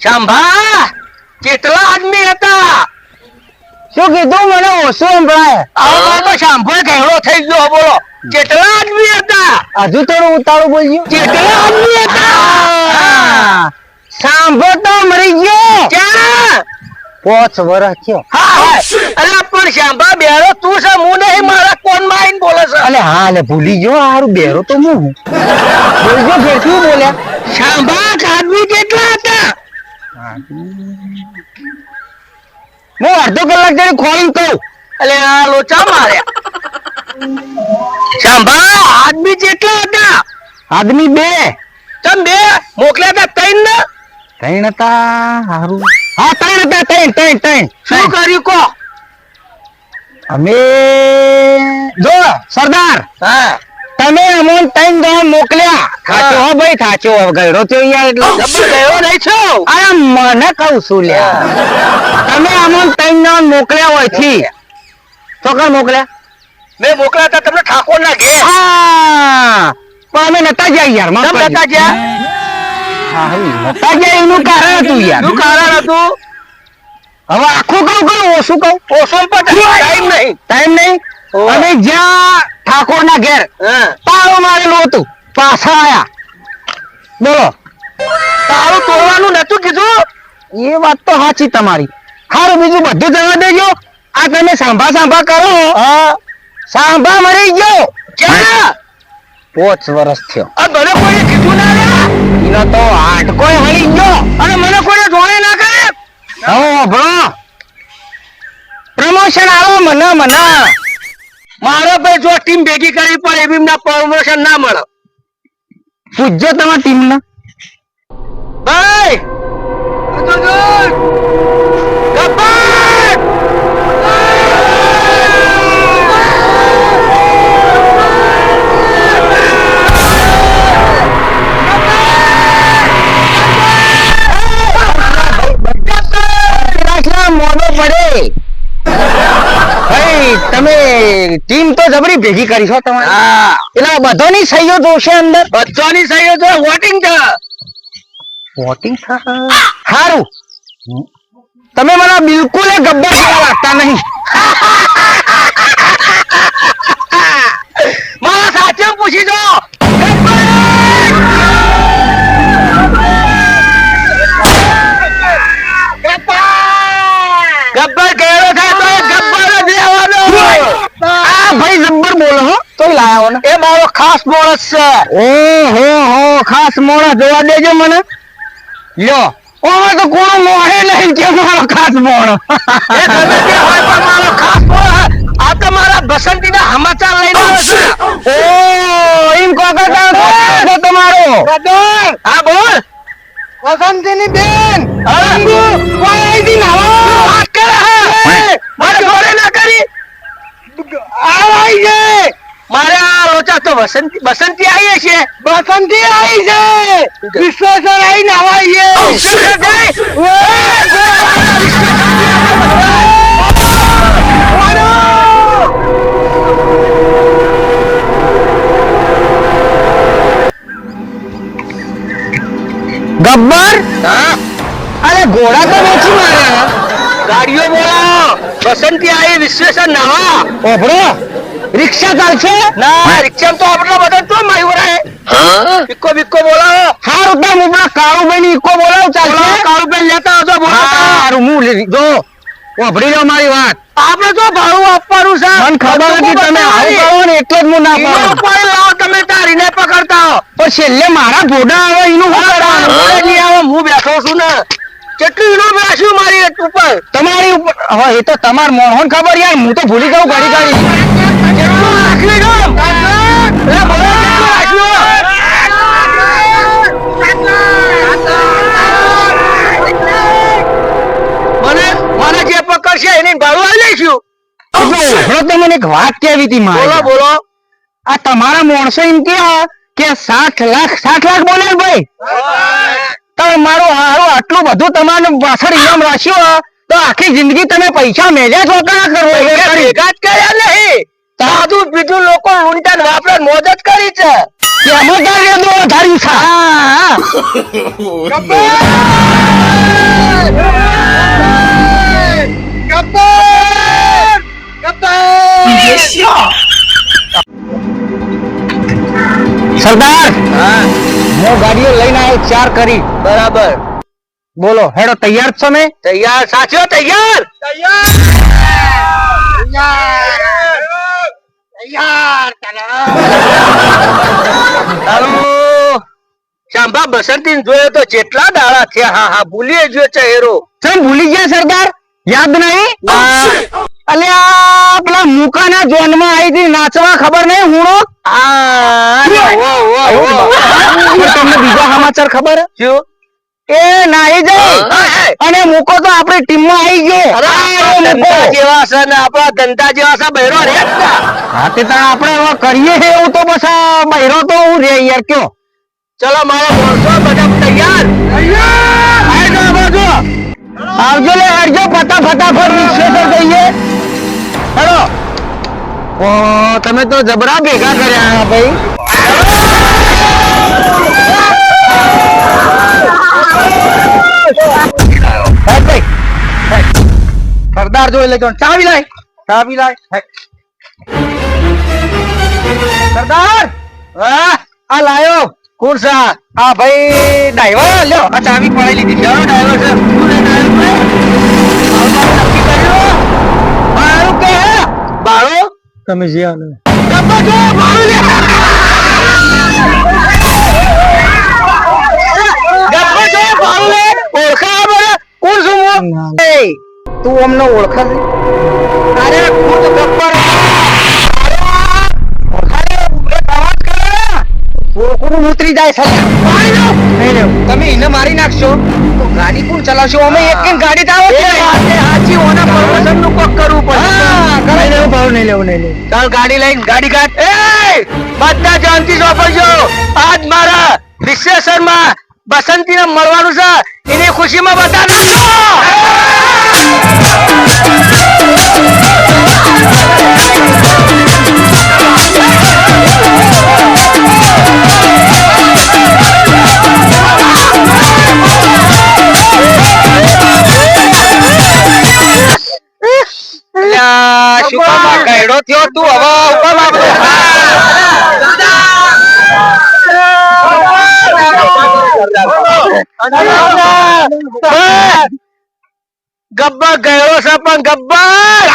શાંભા કેટલા આદમી હતા? શું કીધું મને? ઓછું સંભળાય? આવો તો શાંભો ઘેડો થઈ ગયો બોલો. કેટલા આદમી હતા? હજુ થોડું ઉતાળું બોલ્યું. કેટલા આદમી હતા? સાંભળો તો મરી ગયો. ક્યાં? પોચ વર્ષ થયો. અલા પણ શાંભા બેરો તું છે હું નહીં મારા કોણમાં બોલે છે? અલે હા ને ભૂલી ગયો હારું બેરો તો હું. બોલજો ફેરથી બોલ્યા. શાંભા આદમી કેટલા હતા? હું અડધો કલાક જઈને ખોલી કહું એટલે આ લોચા માર્યા સાંભળ આદમી જેટલા હતા. આદમી બે. ચમ બે? મોકલ્યા હતા ત્રણ ને? ત્રણ હતા હારું. હા ત્રણ હતા ત્રણ ત્રણ ત્રણ. શું કર્યું કો અમે જો સરદાર. હા. તમે અમોન ત્રણ દો મોકલ્યા. થાચો હો ભાઈ થાચો ગયરો તો અહીંયા એટલે. જબર ગયો નહીં છો? અરે મને કહું છું લ્યા. તમે અમોન ત્રણ દો મોકલ્યા હોયથી. ચોકર મોકલ્યા? મેં મોકલ્યા હતા તમને ઠાકોર ના ઘેર હા. પણ અમે નતા ગયા યાર માફ તમે નતા ગયા? હા, હા, નતા ગયા એનું કારણ હતું યાર. એનું કારણ હતું? હવે આખું કહું કહું ઓછું કહું. ઓછું પણ ટાઈમ નહીં. ટાઈમ નહીં? અમે જ્યાં ઠાકોર ના ઘેર તાળો મારેલું હતું પાછા આયા. બોલો. તાળું તોડવાનું નતું કીધું? એ વાત તો સાચી તમારી. હારું બીજું બધું જવા દેજો. આ તમે સાંભા સાંભા કરો. સાંભા મરી ગયો. ક્યાં પોચ વર્ષ થયો. આ મને કોઈ કીધું ના રે? એનો તો આટકો હળી ગયો. અને મને કોઈ જોડે ના કરે? હવે ભણો. પ્રમોશન આવો મને મને ટીમ ભેગી કરવી પડે એવી ના પ્રમોશન ના મળે પૂછજો તમારી ટીમ ને ભાઈ આ તો જો. ગબ્બર! ટીમ ભેગી કરી છો તમે એટલે બધો બધાની સહીઓ જોશે અંદર? બધો ની સહીઓ જો વોટિંગ છે. વોટિંગ સારું તમે મને બિલકુલ ગબ્બર જેવા લાગતા નહીં. ખાસ માણસ છે. ઓહો હો ખાસ મોણા જોવા દેજો મને. લ્યો. ઓમે તો કોણ મોહે નહીં કે મારો ખાસ મોણો એ ગમે તે હોય પણ મારો ખાસ માણસ આ તો મારા બસંતીના સમાચાર લઈને આવ્યો છે. ઓ એમ કોકા કા તમારો. હા બોલ. વસંતીની બેન અંગુ કોઈ આઈથી નાવા વાત કરે હે. મારે ઘરે ના કરી. આવાઈ છે મારે આ લોચા તો વસંતી બસંતી આવી છે બસંતી આવી છે. વિશ્વેશ્વર આવી નાવાઈ ગબ્બર? અરે ઘોડા તો વેચી માર્યા. ગાડીઓ બોલાવો બસંતી આવી વિશ્વેશ્વર નવા. ઓભળો. રિક્ષા ચાલશે? ના રિક્ષા તો આપણા બધા તો માયુરા બિક્કો બિક્કો બોલાવો. હારું તો હું પેલા કાળુભાઈ ની ઈકો બોલાવ ચાલશે? કાળુબેન લેતા આવજો બોલાવો હારું હું લે- જો ઓભળી લો મારી વાત. આપણે તો ભાડું આપવાનું છે. મને ખબર હતી તમે આવું કરો ને એટલે જ હું ના પાડું. પણ લાવો તમે તારીને પકડતા હો. પણ છેલ્લે મારા ભોડા આવે એનું હું કરવાનું? હું બેઠો છું ને. કેટલું ઈનો બેસ્યું મારી ઉપર? તમારી ઉપર હવે એ તો તમાર મોહન ખબર યાર હું તો ભૂલી જાઉં ઘડી કેટલું રાખ્યું રાખ્યું? મને જે પકડશે એની ભાડું આવી લઈશું. મને એક વાત કેવી હતી બોલો બોલો. આ તમારા માણસો એમ કે સાઠ લાખ સાઠ લાખ બોલે ભાઈ? તમે આટલું બધું તમારે પાછળ ઇનામ રાખ્યું તો આખી જિંદગી તમે પૈસા મેળ્યા છો કે ના કરવો? એ કરી. ભેગા જ કર્યા નહીં. સાધુ બીજું લોકો લૂંટા ને વાપરે મોજ જ કરી છે. છે. હા. સરદાર હું. ગાડીઓ લઈને આવ્યો ચાર કરી. બરાબર. બોલો હેડો તૈયાર છો ને? તૈયાર સાચો તૈયાર! શાંભા બસંતી જોયો તો જેટલા દાડા થયા હા હા ભૂલી ગયો ચહેરો. ચમ ભૂલી ગયા સરદાર? યાદ નહીં? અલ્યા પેલા મુકાના જોનમાં આવી હતી નાચવા ખબર નહીં હુણો. તમને બીજા સમાચાર ખબર? શું? એ નાઈ જાય અને મૂકો તો આપણી ટીમમાં આવી ગયો. જેવા છે ને આપણા ધંધા જેવા છે બહેરો રે. હા તે તાણ આપણે હવે કરીએ છે એવું તો બસ બહેરો તો હું રે યાર કયો? ચલો મારો બોલશો બધા તૈયાર. આઈ જાઓ આવજો લે આવજો ફટા ફટાફટ વિશ્વેશ્વર જઈએ. હેલો. ઓ તમે તો જબરા ભેગા કર્યા ભાઈ. સરદાર જોઈ લેજો. ચાવી લાય. ચાવી લાય. સરદાર! આ લાયો. કુરસા આ? ભાઈ ડ્રાઈવર. લ્યો આ ચાવી પડાઈ લીધી. છે. ડ્રાઈવર છે? બાળો? તમે જે આલો. તું અમને ઓળખે અરે ખુદ ગબ્બર ઉતરી જાય નહીં લેવું તમે એને મારી નાખશો. તો ગાડી કોણ ચલાવશો? અમે એક એક ગાડી તો આવે છે. સાચી ઓના પરમિશનનું કોક કરવું પડે. હા કરે લેવું ભાવ નહીં લેવું નહીં લેવું. ચાલ ગાડી લઈને ગાડી કાઢ. એ બધા જાનથી સોંપજો આજ મારા વિશ્વેશ્વરમાં બસંતીને મળવાનું છે. એની ખુશીમાં બધા શું કામ કયડો થયો તું હવે ઉપર બાબતો? હા. ગબ્બર ગયો છે પણ ગબ્બર!